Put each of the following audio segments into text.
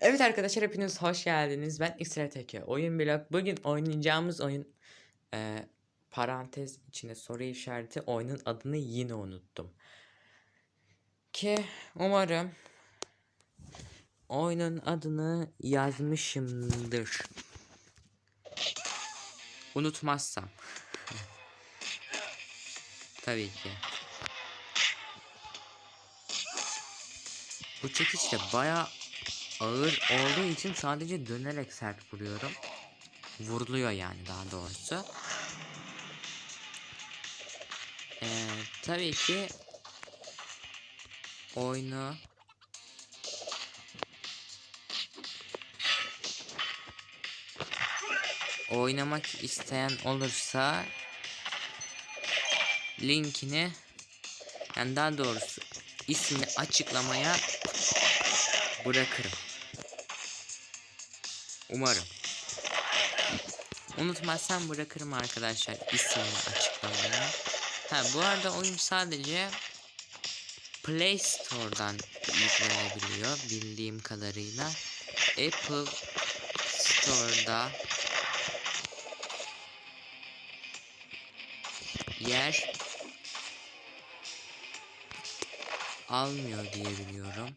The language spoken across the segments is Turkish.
Evet arkadaşlar hepiniz hoş geldiniz. Ben XRTK Oyun Blog. Bugün oynayacağımız oyun e, parantez içinde soru işareti oyunun adını yine unuttum. Ki umarım oyunun adını yazmışımdır. Unutmazsam. Tabii ki. Bu çekiç de baya ağır olduğu için sadece dönerek sert vuruyorum. Vuruluyor yani daha doğrusu. Ee, tabii ki oyunu oynamak isteyen olursa linkini yani daha doğrusu ismini açıklamaya bırakırım. Umarım. Unutmazsam bırakırım arkadaşlar ismini açıklamaya. Ha bu arada oyun sadece Play Store'dan yüklenebiliyor bildiğim kadarıyla. Apple Store'da yer almıyor diye biliyorum.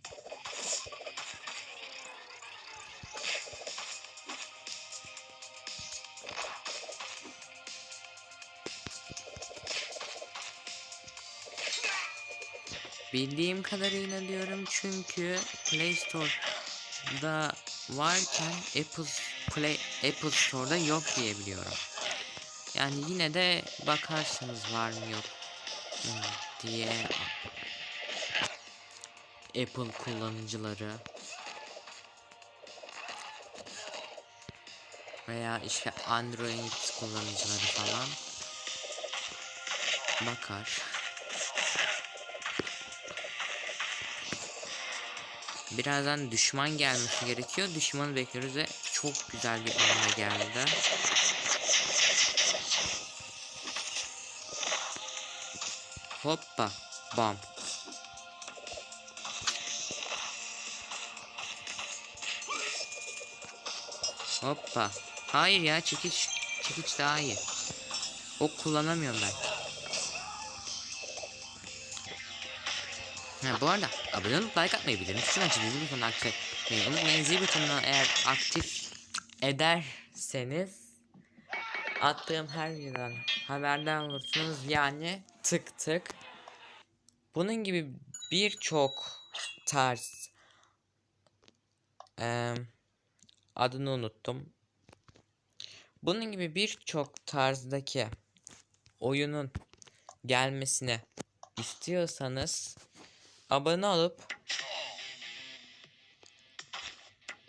Bildiğim kadarıyla diyorum çünkü Play Store'da varken Apple Play Apple Store'da yok diye biliyorum. Yani yine de bakarsınız var mı yok diye Apple kullanıcıları veya işte Android kullanıcıları falan bakar. Birazdan düşman gelmesi gerekiyor. Düşmanı bekliyoruz ve çok güzel bir anda geldi. Hoppa. Bam. Hoppa. Hayır ya çekiç. Çekiç daha iyi. Ok kullanamıyorum ben. Ha, bu arada abone like atmayı bildirim. Tuşuna açıp zil butonunu aktif etmeyi unutmayın. Zil butonunu eğer aktif ederseniz attığım her videodan haberdar olursunuz. Yani tık tık. Bunun gibi birçok tarz eee adını unuttum. Bunun gibi birçok tarzdaki oyunun gelmesini istiyorsanız abone olup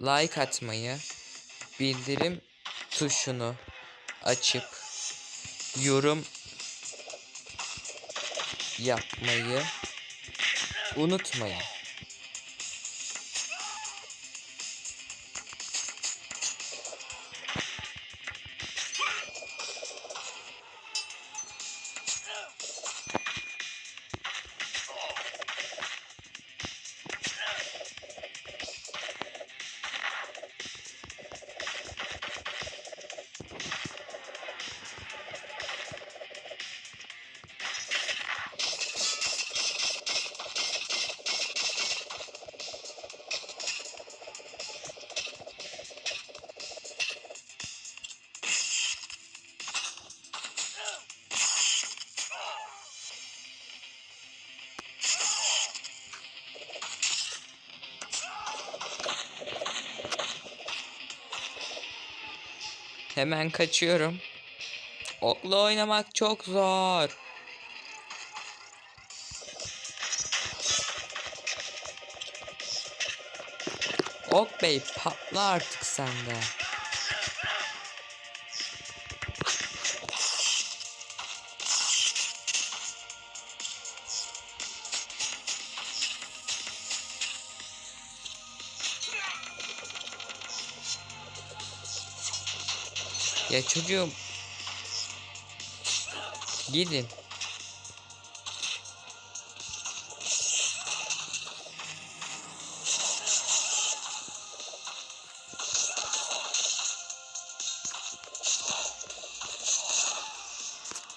like atmayı, bildirim tuşunu açıp yorum yapmayı unutmayın. Hemen kaçıyorum. Okla oynamak çok zor. Ok Bey patla artık sende. Ya çocuğum. Gidin.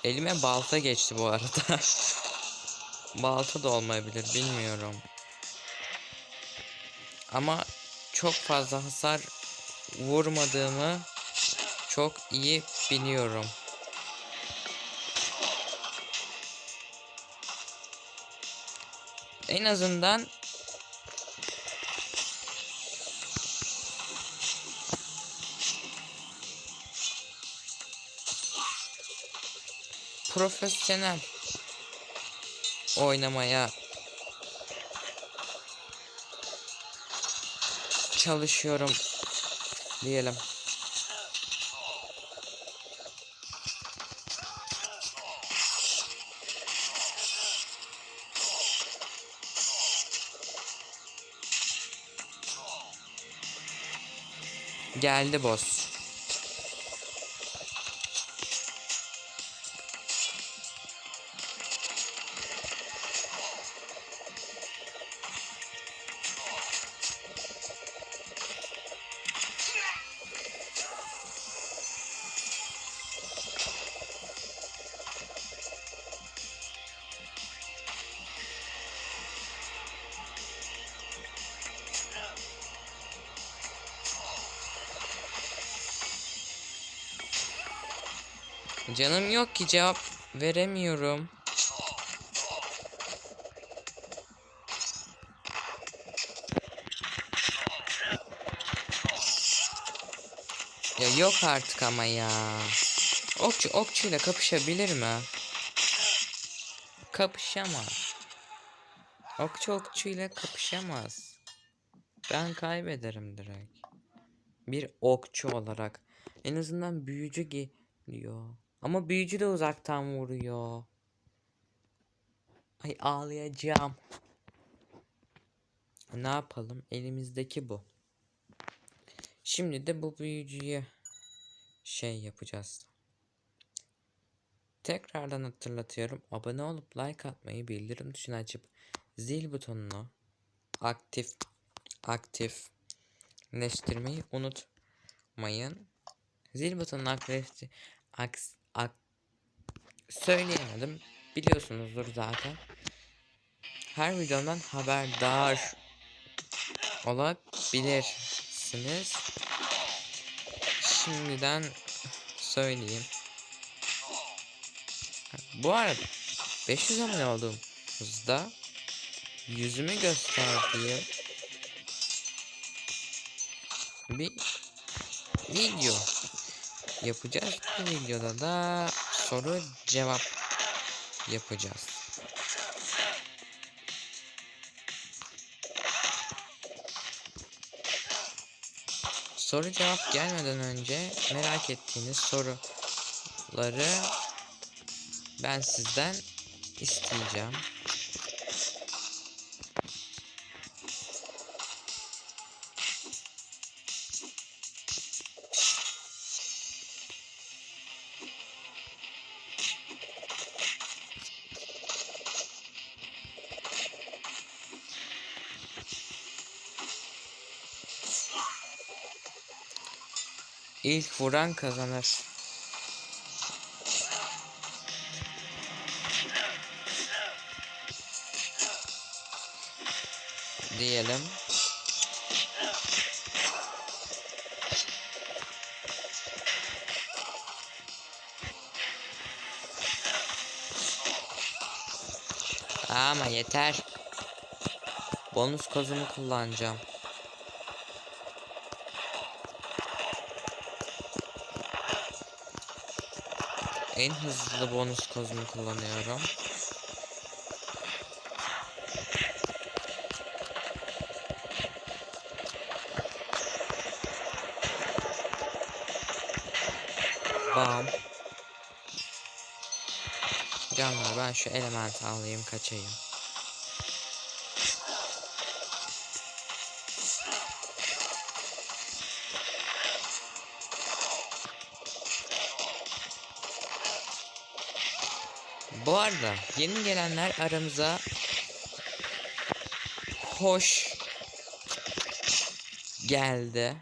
Elime balta geçti bu arada. balta da olmayabilir bilmiyorum. Ama çok fazla hasar vurmadığımı çok iyi biliyorum. En azından profesyonel oynamaya çalışıyorum diyelim. Geldi boss. Canım yok ki cevap veremiyorum. Ya yok artık ama ya. Okçu okçuyla kapışabilir mi? Kapışamaz. Okçu okçuyla kapışamaz. Ben kaybederim direkt. Bir okçu olarak. En azından büyücü geliyor. Ama büyücü de uzaktan vuruyor. Ay ağlayacağım. Ne yapalım? Elimizdeki bu. Şimdi de bu büyücüyü şey yapacağız. Tekrardan hatırlatıyorum. Abone olup like atmayı, bildirim tuşunu açıp zil butonunu aktif aktif leştirmeyi unutmayın. Zil butonunu aktif aks, ak, söyleyemedim. Biliyorsunuzdur zaten. Her videomdan haberdar olabilirsiniz. Şimdiden söyleyeyim. Bu arada 500 abone olduğumuzda yüzümü gösterdiği bir video yapacağız. Bu videoda da soru cevap yapacağız. Soru cevap gelmeden önce merak ettiğiniz soruları ben sizden isteyeceğim. İlk vuran kazanır. Diyelim. Ama yeter. Bonus kozumu kullanacağım. En hızlı bonus kozumu kullanıyorum. Bam. Canlar ben şu elementi alayım kaçayım. Bu arada yeni gelenler aramıza hoş geldi.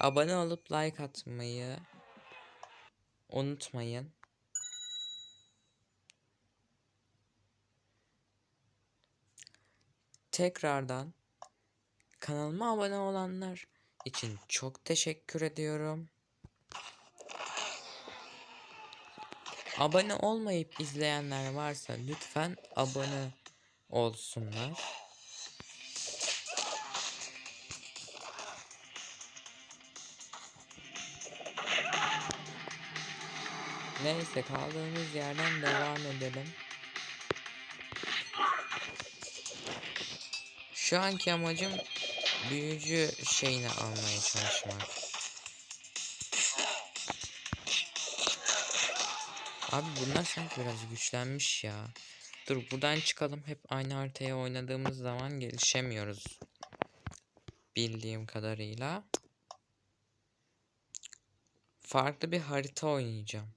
Abone olup like atmayı unutmayın. Tekrardan kanalıma abone olanlar için çok teşekkür ediyorum. Abone olmayıp izleyenler varsa lütfen abone olsunlar. Neyse kaldığımız yerden devam edelim. Şu anki amacım büyücü şeyini almaya çalışmak. Abi bunlar sanki biraz güçlenmiş ya. Dur buradan çıkalım. Hep aynı haritaya oynadığımız zaman gelişemiyoruz. Bildiğim kadarıyla. Farklı bir harita oynayacağım.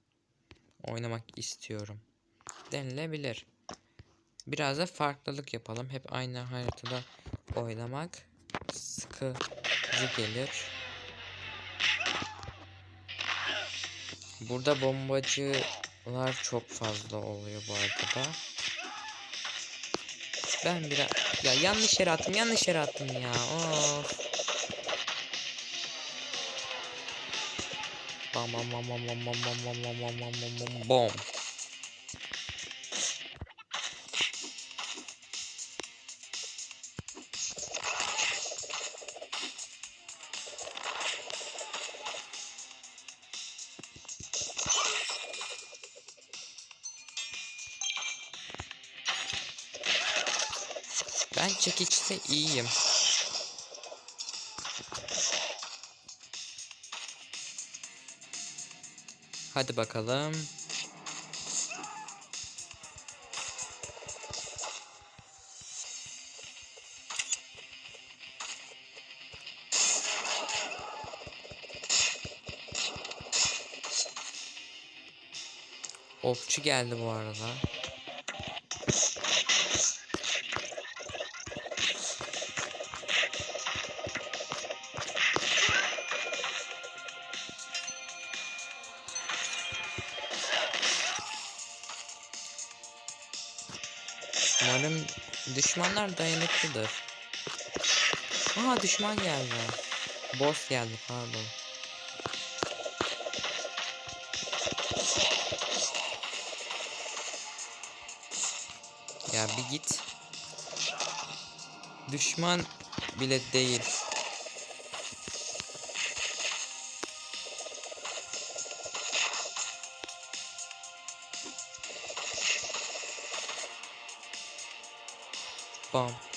Oynamak istiyorum. Denilebilir. Biraz da farklılık yapalım. Hep aynı haritada oynamak sıkıcı gelir. Burada bombacılar çok fazla oluyor bu haritada. Ben biraz ya yanlış yere attım, yanlış yere attım ya. Of. Bam bam bam bam bam bam bam bam bam bam bam bam bam Ben çekiçte iyiyim. Hadi bakalım. Okçu geldi bu arada. Düşmanlar dayanıklıdır. Aa düşman geldi. Boss geldi pardon. Ya bir git. Düşman bile değil. Bomb.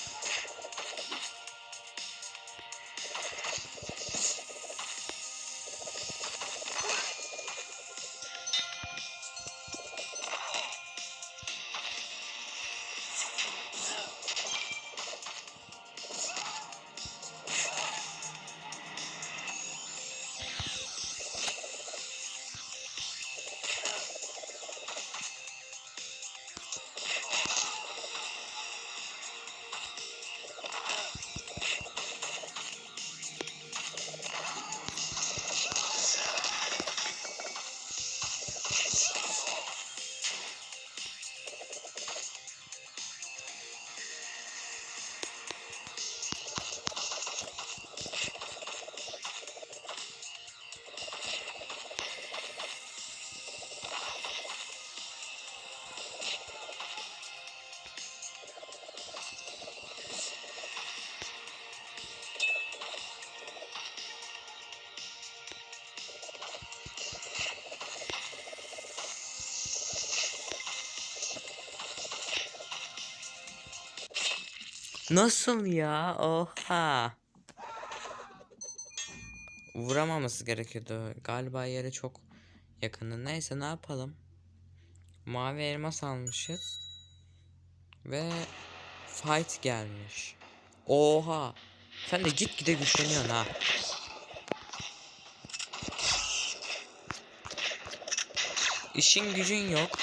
Nasıl ya? Oha. Vuramaması gerekiyordu. Galiba yere çok yakındı. Neyse ne yapalım? Mavi elmas almışız. Ve fight gelmiş. Oha. Sen de gitgide güçleniyorsun ha. İşin gücün yok.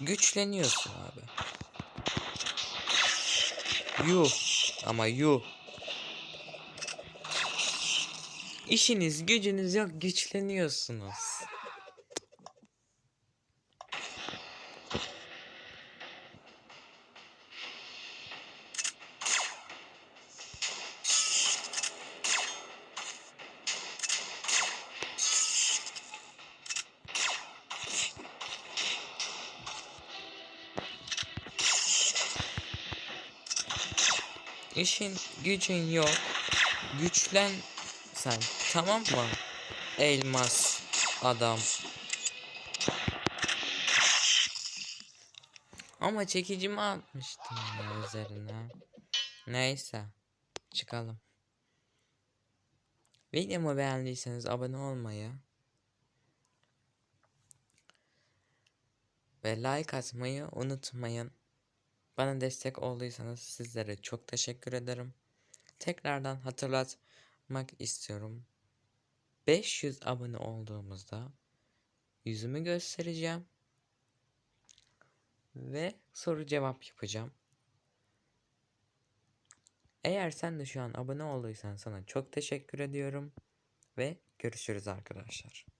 Güçleniyorsun abi. Yuh. Ama yuh. İşiniz gücünüz yok güçleniyorsunuz. İşin gücün yok. Güçlen sen tamam mı? Elmas adam. Ama çekicimi atmıştım ya üzerine. Neyse. Çıkalım. Videomu beğendiyseniz abone olmayı ve like atmayı unutmayın. Bana destek olduysanız sizlere çok teşekkür ederim. Tekrardan hatırlatmak istiyorum. 500 abone olduğumuzda yüzümü göstereceğim ve soru cevap yapacağım. Eğer sen de şu an abone olduysan sana çok teşekkür ediyorum ve görüşürüz arkadaşlar.